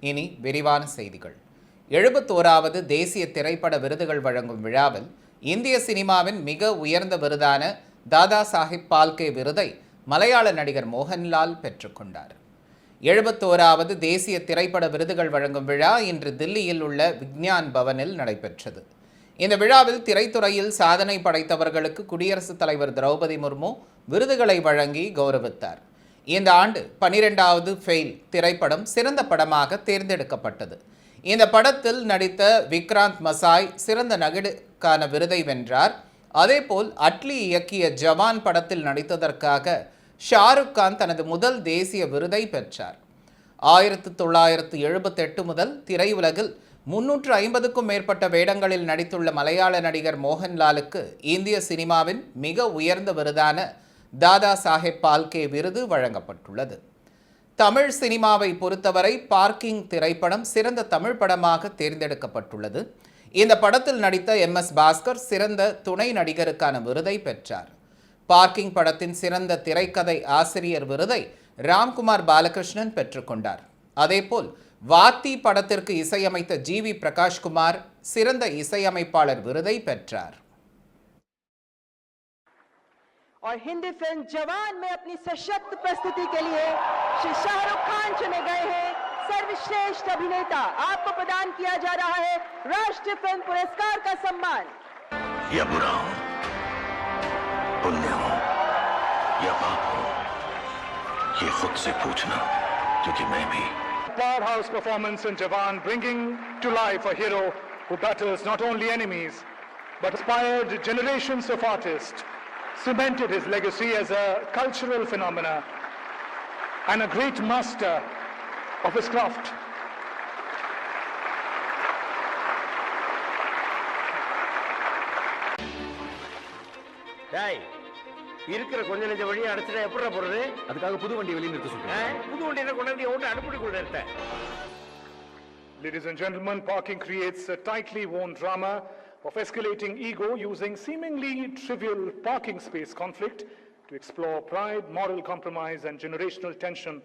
இனி விரிவான செய்திகள். எழுபத்தோராவது தேசிய திரைப்பட விருதுகள் வழங்கும் விழாவில் இந்திய சினிமாவின் மிக உயர்ந்த விருதான தாதா சாஹிப் பால்கே விருதை மலையாள நடிகர் மோகன்லால் பெற்றுக்கொண்டார் எழுபத்தோராவது தேசிய திரைப்பட விருதுகள் வழங்கும் விழா இன்று தில்லியில் உள்ள விக்ஞான் பவனில் நடைபெற்றது. இந்த விழாவில் திரைத்துறையில் சாதனை படைத்தவர்களுக்கு குடியரசுத் தலைவர் திரௌபதி முர்மு விருதுகளை வழங்கி கௌரவித்தார். இந்த ஆண்டு பனிரெண்டாவது ஃபெயில் திரைப்படம் சிறந்த படமாக தேர்ந்தெடுக்கப்பட்டது. இந்த படத்தில் நடித்த விக்ராந்த் மசாய் சிறந்த நகடுக்கான விருதை வென்றார். அதேபோல் அட்லி இயக்கிய ஜவான் படத்தில் நடித்ததற்காக ஷாருக் கான் தனது முதல் தேசிய விருதை பெற்றார். ஆயிரத்து தொள்ளாயிரத்து எழுபத்தெட்டு முதல் திரையுலகில் முன்னூற்று ஐம்பதுக்கும் மேற்பட்ட வேடங்களில் நடித்துள்ள மலையாள நடிகர் மோகன்லாலுக்கு இந்திய சினிமாவின் மிக உயர்ந்த விருதான தாதா சாஹேப் பால்கே விருது வழங்கப்பட்டுள்ளது. தமிழ் சினிமாவை பொறுத்தவரை பார்க்கிங் திரைப்படம் சிறந்த தமிழ் படமாக தேர்ந்தெடுக்கப்பட்டுள்ளது. இந்த படத்தில் நடித்த எம். எஸ். பாஸ்கர் சிறந்த துணை நடிகருக்கான விருதை பெற்றார். பார்க்கிங் படத்தின் சிறந்த திரைக்கதை ஆசிரியர் விருதை ராம்குமார் பாலகிருஷ்ணன் பெற்றுக்கொண்டார் அதேபோல் வாத்தி படத்திற்கு இசையமைத்த ஜி வி பிரகாஷ்குமார் சிறந்த இசையமைப்பாளர் விருதை பெற்றார். और हिंदी फ़िल्म जवान में अपनी सशक्त प्रस्तुति के लिए श्री शाहरुख खान चुने गए हैं। सर्वश्रेष्ठ अभिनेता आपको प्रदान किया जा रहा है राष्ट्रीय फ़िल्म पुरस्कार का सम्मान। या बुरा हूँ पुण्य हूँ या पाप हूँ ये खुद से पूछना क्योंकि मैं भी। Powerhouse performance in Jawan, bringing to life a hero who battles not only enemies, but inspired generations of artists, cemented his legacy as a cultural phenomena and a great master of his craft. டேய் இருக்கிற கொஞ்ச நெஞ்ச வழியை அடைச்சிட்டா எப்படி போறது அதுக்காக புது வண்டி வெளியே நிறுத்த? சொல்றேன் புது வண்டியில கொண்டாந்து ஓட்டு அனுப்பிட்டு கூட இருக்க Ladies and gentlemen, parking creates a tightly woven drama of escalating ego using seemingly trivial parking space conflict to explore pride, moral compromise, and generational tension.